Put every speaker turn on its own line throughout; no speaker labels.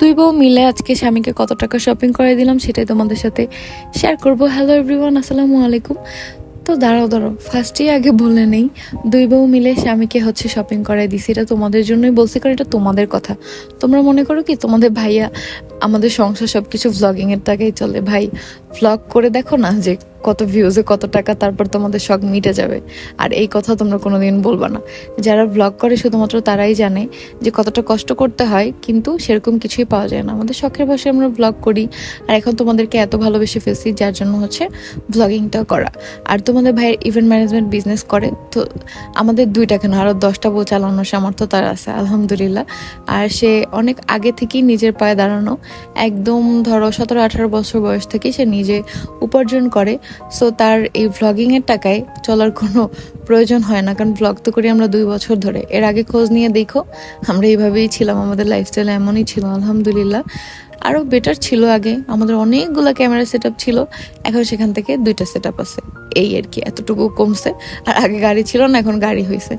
দুই বউ মিলে আজকে স্বামীকে কত টাকা শপিং করে দিলাম সেটাই তোমাদের সাথে শেয়ার করব। হ্যালো এভরিওয়ান আসসালামু আলাইকুম। তো দাঁড়াও দাঁড়াও। ফার্স্টেই আগে বলে নেই, দুই বউ মিলে স্বামীকে হচ্ছে শপিং করাই দিছি। এটা তোমাদের জন্যই বলছি, কারণ এটা তোমাদের কথা। তোমরা মনে করো কি, তোমাদের ভাইয়া আমাদের সংসার সব কিছু ভ্লগিংয়ের টাকাই চলে। ভাই ভ্লগ করে দেখো না যে কত ভিউজে কত টাকা, তারপর তোমাদের শখ মিটে যাবে। আর এই কথা তোমরা কোনোদিন বলবা না। যারা ভ্লগ করে শুধুমাত্র তারাই জানে যে কতটা কষ্ট করতে হয়, কিন্তু সেরকম কিছুই পাওয়া যায় না। আমাদের শখের ভাষায় আমরা ভ্লগ করি। আর এখন তোমাদেরকে এত ভালোবেসে ফেলছি, যার জন্য হচ্ছে ভ্লগিংটা করা। আর তোমাদের ভাইয়ের ইভেন্ট ম্যানেজমেন্ট বিজনেস করে, তো আমাদের দুইটা কেন? আরও দশটা বউ চালানোর সামর্থ্য তার আছে, আলহামদুলিল্লাহ। আর সে অনেক আগে থেকেই নিজের পায়ে দাঁড়ানো। একদম ধরো সতেরো, আঠারো বছর বয়স থেকে সে নিজে উপার্জন করে। সো তার এই ভ্লগিংয়ের টাকায় চলার কোনো প্রয়োজন হয় না। কারণ ভ্লগ তো করি আমরা দুই বছর ধরে। এর আগে খোঁজ নিয়ে দেখো, আমরা এইভাবেই ছিলাম। আমাদের লাইফস্টাইল এমনই ছিল, আলহামদুলিল্লাহ। আরও বেটার ছিল আগে। আমাদের অনেকগুলো ক্যামেরা সেট ছিল। এখন সেখান থেকে দুইটা সেট আছে। এই আর কি, এতটুকু কমছে। আর আগে গাড়ি ছিল না, এখন গাড়ি হয়েছে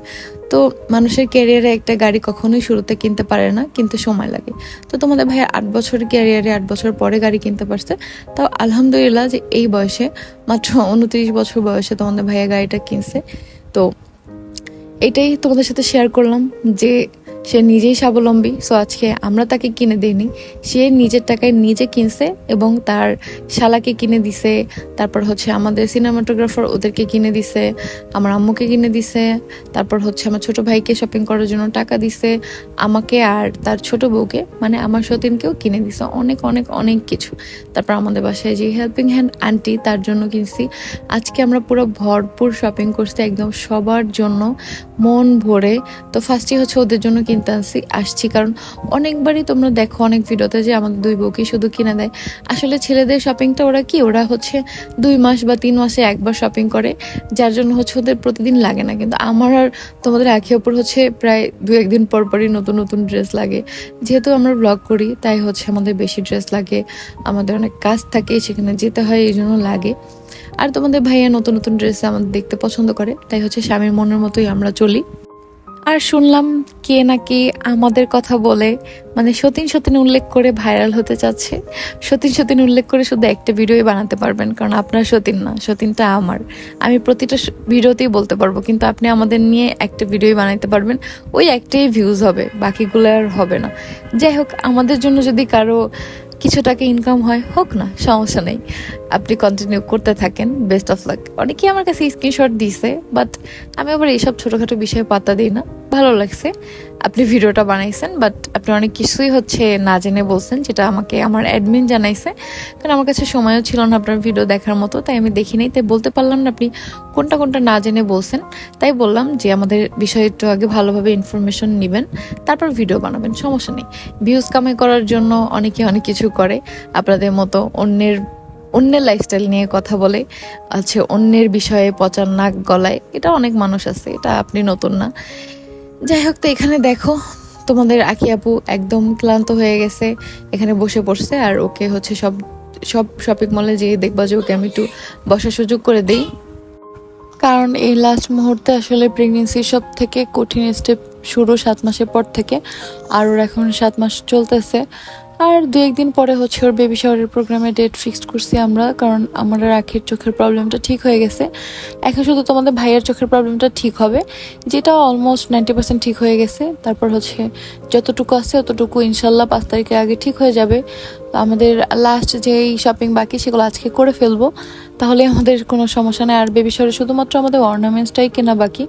তো মানুষের ক্যারিয়ারে একটা গাড়ি কখনোই শুরুতে কিনতে পারে না, কিন্তু সময় লাগে। তো তোমাদের ভাই আট বছর ক্যারিয়ারে আট বছর পরে গাড়ি কিনতে পারছে। তাও আলহামদুলিল্লাহ যে এই বয়সে, মাত্র উনত্রিশ বছর বয়সে তোমাদের ভাইয়া গাড়িটা কিনছে। তো এটাই তোমাদের সাথে শেয়ার করলাম যে সে নিজেই স্বাবলম্বী। সো আজকে আমরা তাকে কিনে দিইনি। সে নিজের টাকায় নিজে কিনছে এবং তার শালাকে কিনে দিছে। তারপর হচ্ছে আমাদের সিনেমাটোগ্রাফার ওদেরকে কিনে দিছে, আমার আম্মুকে কিনে দিছে, তারপর হচ্ছে আমার ছোট ভাইকে শপিং করার জন্য টাকা দিছে, আমাকে আর তার ছোট বউকে মানে আমার সতীনকেও কিনে দিছে। অনেক অনেক অনেক কিছু। তারপর আমাদের বাসায় যে হেল্পিং হ্যান্ড আন্টি তার জন্য কিনছি। আজকে আমরা পুরো ভরপুর শপিং করছি একদম সবার জন্য। মন ভরে। তো ফার্স্টই হচ্ছে ওদের জন্য কিনতে আসছি আসছি। কারণ অনেকবারই তোমরা দেখো অনেক ভিডিওতে যে আমাদের দুই বউকে শুধু কিনে দেয়। আসলে ছেলেদের শপিংটা ওরা কি? ওরা হচ্ছে দুই মাস বা তিন মাসে একবার শপিং করে, যার জন্য হচ্ছে ওদের প্রতিদিন লাগে না। কিন্তু আমার আর তোমাদের একে অপর হচ্ছে প্রায় দু একদিন পর পরই নতুন নতুন ড্রেস লাগে। যেহেতু আমরা ব্লগ করি, তাই হচ্ছে আমাদের বেশি ড্রেস লাগে। আমাদের অনেক কাজ থাকে, সেখানে যেতে হয়, এই জন্য লাগে। আর তোমাদের ভাইয়া নতুন নতুন ড্রেস আমাদের দেখতে পছন্দ করে, তাই হচ্ছে স্বামীর মনের মতোই আমরা চলি। আর শুনলাম কে নাকি আমাদের কথা বলে। মানে সতীন সতীন উল্লেখ করে ভাইরাল হতে চাচ্ছে। সতীন সতীন উল্লেখ করে শুধু একটা ভিডিওই বানাতে পারবেন, কারণ আপনার সতীন না, সতীনটা আমার। আমি প্রতিটা ভিডিওতেই বলতে পারব, কিন্তু আপনি আমাদের নিয়ে একটা ভিডিওই বানাতে পারবেন। ওই একটাই ভিউজ হবে, বাকিগুলো আর হবে না। যাই হোক, আমাদের জন্য যদি কারও কিছু টাকা ইনকাম হয়, হোক না, সমস্যা নেই। আপনি কন্টিনিউ করতে থাকেন বেস্ট অফ লাক অনেকেই আমার কাছে স্ক্রিনশট দিছে বাট আমি আবার এইসব ছোটোখাটো বিষয়ে পাত্তা দিই না। ভালো লাগছে। আপনি ভিডিওটা বানাইছেন বাট আপনি অনেক কিছুই হচ্ছে না জেনে বলছেন, যেটা আমাকে আমার অ্যাডমিন জানাইছে। কারণ আমার কাছে সময়ও ছিল না আপনার ভিডিও দেখার মতো, তাই আমি দেখি নাই, তাই বলতে পারলাম না আপনি কোনটা কোনটা না জেনে বলছেন। তাই বললাম যে আমাদের বিষয়ে একটু আগে ভালোভাবে ইনফরমেশন নেবেন, তারপর ভিডিও বানাবেন, সমস্যা নেই। ভিউজ কামাই করার জন্য অনেকে অনেক কিছু করে, আপনাদের মতো অন্যের অন্যের লাইফস্টাইল নিয়ে কথা বলে, আছে অন্যের বিষয়ে পচার নাক গলায়, এটা অনেক মানুষ আছে, এটা আপনি নতুন না। যাই হোক তো এখানে দেখো, তোমাদের আকি আপু একদম ক্লান্ত হয়ে গেছে, এখানে বসে পড়ছে, আর ওকে হচ্ছে সব সব শপিং মলে যেয়ে দেখবা যে ওকে আমি একটু বসার সুযোগ করে দিই। কারণ এই লাস্ট মুহূর্তে আসলে প্রেগনেন্সির সব থেকে কঠিন স্টেপ শুরু সাত মাসের পর থেকে, আর ওর এখন সাত মাস চলতেছে। আর দু একদিন পরে হচ্ছে ওর বেবি শাওয়ারের প্রোগ্রামে ডেট ফিক্সড করছি আমরা, কারণ আমার রাখির চোখের প্রবলেমটা ঠিক হয়ে গেছে। এখন শুধু তোমাদের ভাইয়ের চোখের প্রবলেমটা ঠিক হবে, যেটা অলমোস্ট নাইনটি পার্সেন্ট ঠিক হয়ে গেছে। তারপর হচ্ছে যতটুকু আছে অতটুকু ইনশাল্লাহ পাঁচ তারিখের আগে ঠিক হয়ে যাবে। তো আমাদের লাস্ট যেই শপিং বাকি, সেগুলো আজকে করে ফেলব। তাহলে আমাদের কোনো সমস্যা নেই। আর বেবি শহরে শুধুমাত্র আমাদের অর্নামেন্টসটাই কেনা বাকি।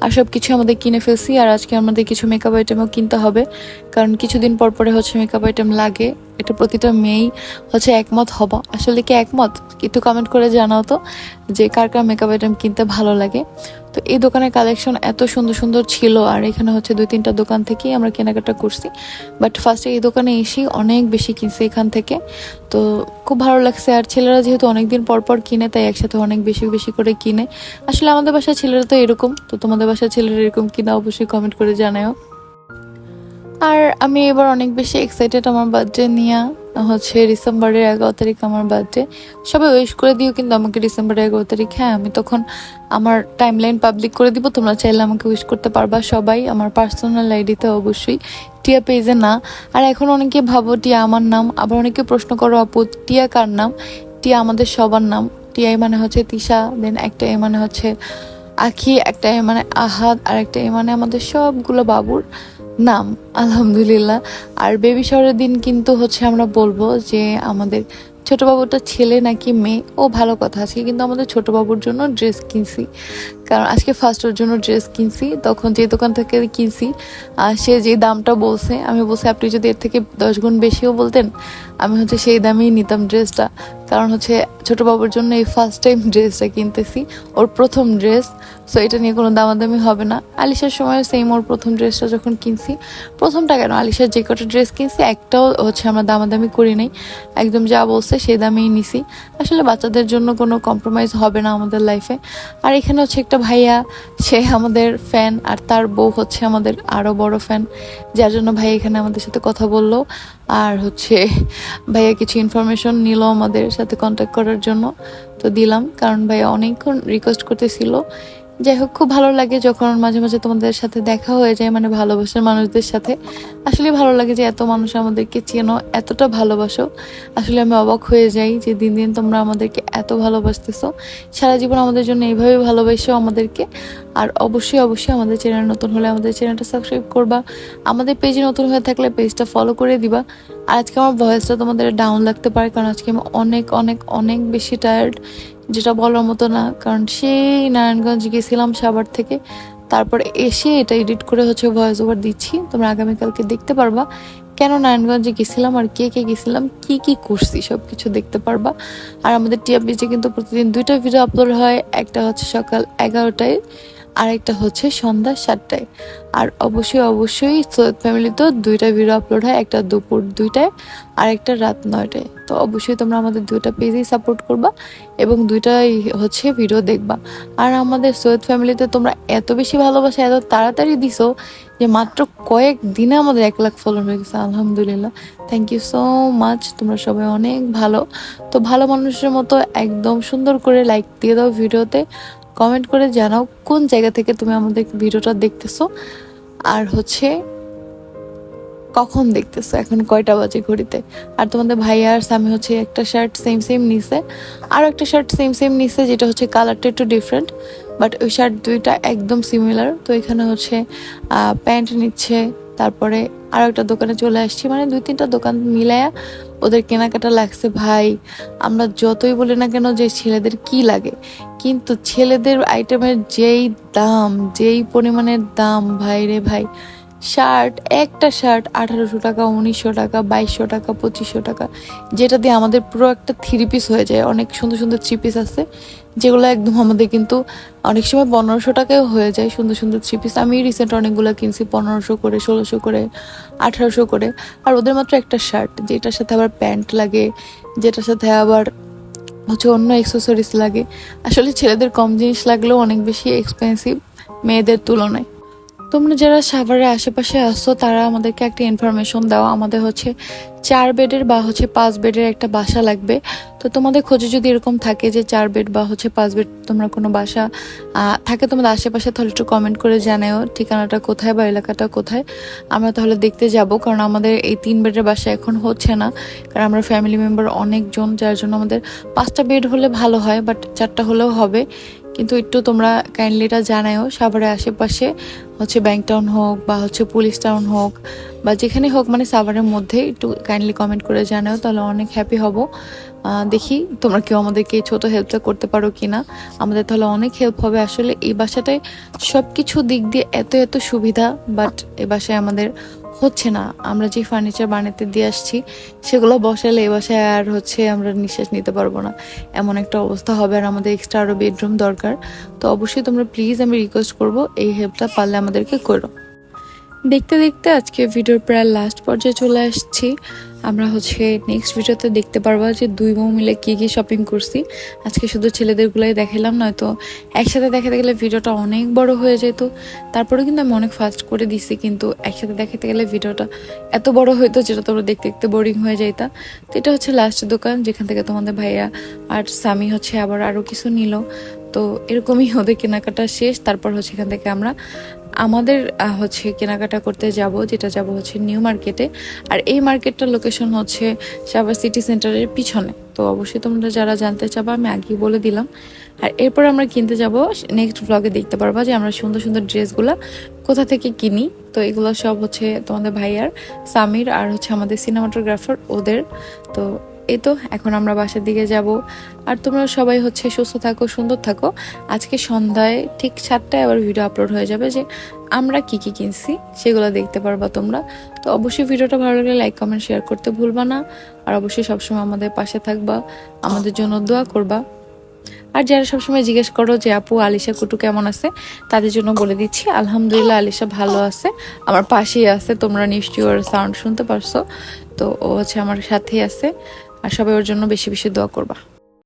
আর সব কিছু আমাদের কিনে ফেলছি। আর আজকে আমাদের কিছু মেকআপ আইটেমও কিনতে হবে। কারণ কিছুদিন পর পরে হচ্ছে মেকআপ আইটেম লাগে। এটা প্রতিটা মেয়েই হচ্ছে একমত হবা। আসলে কি একমত? একটু কমেন্ট করে জানাও তো যে কার কার মেকআপ আইটেম কিনতে ভালো লাগে। তো এই দোকানের কালেকশন এত সুন্দর সুন্দর ছিল আর এখানে হচ্ছে দুই তিনটা দোকান থেকেই আমরা কেনাকাটা করছি। বাট ফার্স্টে এই দোকানে এসেই অনেক বেশি কিনছি এখান থেকে। তো খুব ভালো লাগছে আর ছেলেরা যেহেতু অনেকদিন পর পর কিনে, তাই একসাথে অনেক বেশি বেশি করে কিনে। আসলে আমাদের বাসায় ছেলেরা তো এরকম। তো তোমাদের বাসায় ছেলেরা এরকম কিনা অবশ্যই কমেন্ট করে জানাও আর আমি এবার অনেক বেশি এক্সাইটেড আমার বার্থডে নিয়ে। হচ্ছে ডিসেম্বরের এগারো তারিখ আমার বার্থডে সবাই উইশ করে দিও কিন্তু আমাকে ডিসেম্বরের এগারো তারিখ। হ্যাঁ আমি তখন আমার টাইম লাইন পাবলিক করে দিব। তোমরা চাইলে আমাকে উইশ করতে পারবা সবাই। আমার পার্সোনাল আইডিতে অবশ্যই। টিয়া পেজে না। আর এখন অনেকে ভাবো, টিয়া আমার নাম? আবার অনেকে প্রশ্ন করো, আপু, টিয়া কার নাম? টিয়া আমাদের সবার নাম। টিয়াই মানে হচ্ছে তিশা দেন একটা এ মানে হচ্ছে আখি একটা এ মানে আহাদ, আর একটা এ মানে আমাদের সবগুলো বাবুর। নাম, আলহামদুলিল্লাহ। আর বেবি শাওয়ারের দিন কিন্তু হচ্ছে আমরা বলব যে আমাদের ছোট বাবুটা ছেলে নাকি মেয়ে, ও ভালো কথা আছে। কিন্তু আমাদের ছোট বাবুর জন্য ড্রেস কিনছি। কারণ আজকে ফার্স্ট ওর জন্য ড্রেস কিনছি, তখন যে দোকান থেকে কিনছি আর সে যে দামটা বলছে, আমি বলছি, আপনি যদি এর থেকে দশ গুণ বেশিও বলতেন, আমি হচ্ছে সেই দামেই নিতাম ড্রেসটা কারণ হচ্ছে ছোটো বাবুর জন্য এই ফার্স্ট টাইম ড্রেসটা কিনতেছি, ওর প্রথম ড্রেস সো এটা নিয়ে কোনো দামাদামি হবে না। আলিশার সময় সেম ওর প্রথম ড্রেসটা যখন কিনছি, প্রথমটা কেন? আলিশার যে কটা ড্রেস কিনছি, একটাও হচ্ছে আমরা দামাদামি করি নাই। একদম যা বলছে, সেই দামেই নিছি। আসলে বাচ্চাদের জন্য কোনো কম্প্রোমাইজ হবে না আমাদের লাইফে আর এখানে হচ্ছে একটা ভাইয়া, সে আমাদের ফ্যান আর তার বউ হচ্ছে আমাদের আরও বড় ফ্যান যার জন্য ভাই এখানে আমাদের সাথে কথা বলল। আর হচ্ছে ভাইয়া কিছু ইনফরমেশন নিল আমাদের সাথে কন্ট্যাক্ট করার জন্য, তো দিলাম। কারণ ভাইয়া অনেকক্ষণ রিকোয়েস্ট করতেছিল যাই হোক, খুব ভালো লাগে যখন মাঝে মাঝে তোমাদের সাথে দেখা হয়ে যায় মানে ভালোবাসার মানুষদের সাথে। আসলে ভালো লাগে যে এত মানুষ আমাদেরকে চেনো, এতটা ভালোবাসো। আসলে আমি অবাক হয়ে যাই যে দিন দিন তোমরা আমাদেরকে এত ভালোবাসতেছো। সারা জীবন আমাদের জন্য এইভাবে ভালোবাসো আমাদেরকে। আর অবশ্যই অবশ্যই আমাদের চ্যানেল নতুন হলে আমাদের চ্যানেলটা সাবস্ক্রাইব করবা। আমাদের পেজে নতুন হয়ে থাকলে পেজটা ফলো করে দিবা। আর আজকে আমার ভয়েসটা তোমাদের ডাউন লাগতে পারে, কারণ আজকে আমি অনেক অনেক অনেক বেশি টায়ার্ড যেটা বলার মতো না, কারণ সেই নারায়ণগঞ্জ গেছিলাম সাবার থেকে। তারপরে এসে এটা এডিট করে হচ্ছে ভয়েস ওভার দিচ্ছি। তোমরা আগামীকালকে দেখতে পারবা কেন নারায়ণগঞ্জে গেছিলাম আর কে কে গেছিলাম, কি কি করছি সব কিছু দেখতে পারবা। আর আমাদের টিয়া বিচে কিন্তু প্রতিদিন দুইটা ভিডিও আপলোড হয়, একটা হচ্ছে সকাল এগারোটায়। আর একটা হচ্ছে সন্ধ্যা সাতটায়। আর অবশ্যই অবশ্যই সৈয়দ ফ্যামিলিতেও দুইটা ভিডিও আপলোড হয়, একটা দুপুর দুইটায় আর একটা রাত নয়টায়। তো অবশ্যই তোমরা আমাদের দুইটা পেজেই সাপোর্ট করবা এবং দুইটাই হচ্ছে ভিডিও দেখবা। আর আমাদের সৈয়দ ফ্যামিলিতে তোমরা এত বেশি ভালোবাসা, এত তাড়াতাড়ি দিছো যে মাত্র কয়েক দিনে আমাদের এক লাখ ফলোয়ার হয়ে গেছে, আলহামদুলিল্লাহ। থ্যাংক ইউ সো মাচ তোমরা সবাই অনেক ভালো। তো ভালো মানুষের মতো একদম সুন্দর করে লাইক দিয়ে দাও ভিডিওতে কমেন্ট করে জানাও কোন জায়গা থেকে তুমি আমাদের ভিডিওটা দেখতেছো। আর হচ্ছে, কখন দেখতেছো? এখন কয়টা বাজে ঘড়িতে? আর তোমাদের ভাইয়া আর হচ্ছে একটা শার্ট সেম সেম নিছে। আর একটা শার্ট সেম সেম নিছে, যেটা হচ্ছে কালারটা একটু ডিফারেন্ট বাট ওই শার্ট দুইটা একদম সিমিলার তো এখানে হচ্ছে প্যান্ট নিচ্ছে, তারপরে আর একটা দোকানে চলে আসছি। মানে দুই, তিনটা দোকান মিলায়া ওদের কেনাকাটা লাগছে। ভাই, আমরা যতই বলি না কেন যে ছেলেদের কি লাগে, কিন্তু ছেলেদের আইটেমের যেই দাম, যেই পরিমাণের দাম ভাই রে ভাই শার্ট, একটা শার্ট আঠারোশো টাকা, উনিশশো টাকা, বাইশশো টাকা, পঁচিশশো টাকা, যেটা দিয়ে আমাদের পুরো একটা থ্রি পিস হয়ে যায়। অনেক সুন্দর সুন্দর থ্রি পিস আছে, যেগুলো একদম আমাদের কিন্তু অনেক সময় পনেরোশো টাকায় হয়ে যায়, সুন্দর সুন্দর থ্রি পিস আমি রিসেন্ট অনেকগুলো কিনছি, পনেরোশো করে, ষোলোশো করে, আঠারোশো করে। আর ওদের মাত্র একটা শার্ট, যেটার সাথে আবার প্যান্ট লাগে, যেটার সাথে আবার হচ্ছে অন্য অ্যাক্সেসরিজ লাগে। আসলে ছেলেদের কম জিনিস লাগলেও অনেক বেশি এক্সপেন্সিভ মেয়েদের তুলনায়। তোমরা যারা সাভারের আশেপাশে আসছো তারা আমাদেরকে একটা ইনফরমেশন দাও। আমাদের হচ্ছে চার বেডের বা হচ্ছে পাঁচ বেডের একটা বাসা লাগবে। তো তোমাদের খোঁজে যদি এরকম থাকে যে চার বেড বা হচ্ছে পাঁচ বেড তোমরা কোনো বাসা থাকে তোমাদের আশেপাশে, তাহলে একটু কমেন্ট করে জানাও ঠিকানাটা কোথায় বা এলাকাটা কোথায়। আমরা তাহলে দেখতে যাব, কারণ আমাদের এই তিন বেডের বাসা এখন হচ্ছে না। কারণ আমরা ফ্যামিলি মেম্বার অনেকজন, যার জন্য আমাদের পাঁচটা বেড হলে ভালো হয় বাট চারটা হলেও হবে। কিন্তু একটু তোমরা কাইন্ডলি এটা জানাও সাভারের আশেপাশে হচ্ছে ব্যাংক টাউন হোক বা হচ্ছে পুলিশ টাউন হোক বা যেখানে হোক মানে সাভারের মধ্যে একটু কাইন্ডলি কমেন্ট করে জানাও তাহলে অনেক হ্যাপি হব। দেখি তোমরা কেউ আমাদেরকে এই ছোট হেল্পটা করতে পারো কি না আমাদের তাহলে অনেক হেল্প হবে। আসলে এই বাসাটায় সব কিছু দিক দিয়ে এত এত সুবিধা বাট এ বাসায় আমাদের হচ্ছে না। আমরা যে ফার্নিচার বানাতে দিয়ে আসছি, সেগুলো বসালে এই বাসায় আর হচ্ছে আমরা নিঃশ্বাস নিতে পারব না। এমন একটা অবস্থা হবে আর আমাদের এক্সট্রা আরও বেডরুম দরকার। তো অবশ্যই তোমরা প্লিজ আমি রিকোয়েস্ট করব, এই হেল্পটা পারলে আমাদেরকে করো। দেখতে দেখতে আজকে ভিডিওর প্রায় লাস্ট পর্যায়ে চলে আসছি। আমরা হচ্ছে নেক্সট ভিডিওতে দেখতে পারব যে দুই বউ মিলে কী কী শপিং করছি। আজকে শুধু ছেলেদেরগুলোই দেখালাম, নয়তো একসাথে দেখাতে গেলে ভিডিওটা অনেক বড় হয়ে যেত। তারপরে কিন্তু আমি অনেক ফাস্ট করে দিছি, কিন্তু একসাথে দেখাতে গেলে ভিডিওটা এত বড় হইতো যেটা তোমরা দেখতে দেখতে বোরিং হয়ে যাইতা। তো এটা হচ্ছে লাস্ট দোকান, যেখান থেকে তোমাদের ভাইয়া আর স্বামী হচ্ছে আবার আরও কিছু নিল। তো এরকমই ওদের কেনাকাটা শেষ। তারপর হচ্ছে এখান থেকে আমরা আমাদের হচ্ছে কেনাকাটা করতে যাব, যেটা যাব হচ্ছে নিউ মার্কেটে। আর এই মার্কেটটার লোকেশন হচ্ছে সাবার সিটি সেন্টারের পিছনে। তো অবশ্যই তোমরা যারা জানতে চাবা, আমি আগেই বলে দিলাম। আর এরপর আমরা কিনতে যাব নেক্সট ব্লগে দেখতে পারবা যে আমরা সুন্দর সুন্দর ড্রেসগুলো কোথা থেকে কিনি। তো এগুলো সব হচ্ছে তোমাদের ভাইয়ার, সামির আর হচ্ছে আমাদের সিনেমাটোগ্রাফার ওদের। তো এই তো, এখন আমরা বাসার দিকে যাব। আর তোমরা সবাই হচ্ছে সুস্থ থাকো, সুন্দর থাকো। আজকে সন্ধ্যায় ঠিক সাতটায় আবার ভিডিও আপলোড হয়ে যাবে যে আমরা কি কি কিনছি, সেগুলো দেখতে পারবা তোমরা। তো অবশ্যই ভিডিওটা ভালো লাগলে লাইক কমেন্ট শেয়ার করতে ভুলবা না। আর অবশ্যই সবসময় আমাদের পাশে থাকবা, আমাদের জন্য দোয়া করবা। আর যারা সবসময় জিজ্ঞেস করো যে, আপু, আলিশা, কুটু কেমন আছে? তাদের জন্য বলে দিচ্ছি, আলহামদুলিল্লাহ, আলিশা ভালো আছে। আমার পাশেই আছে, তোমরা নিশ্চয়ই ওর সাউন্ড শুনতে পারছ। তো ও হচ্ছে আমার সাথেই আছে। আর সবাই ওর জন্য বেশি বেশি দোয়া করবা।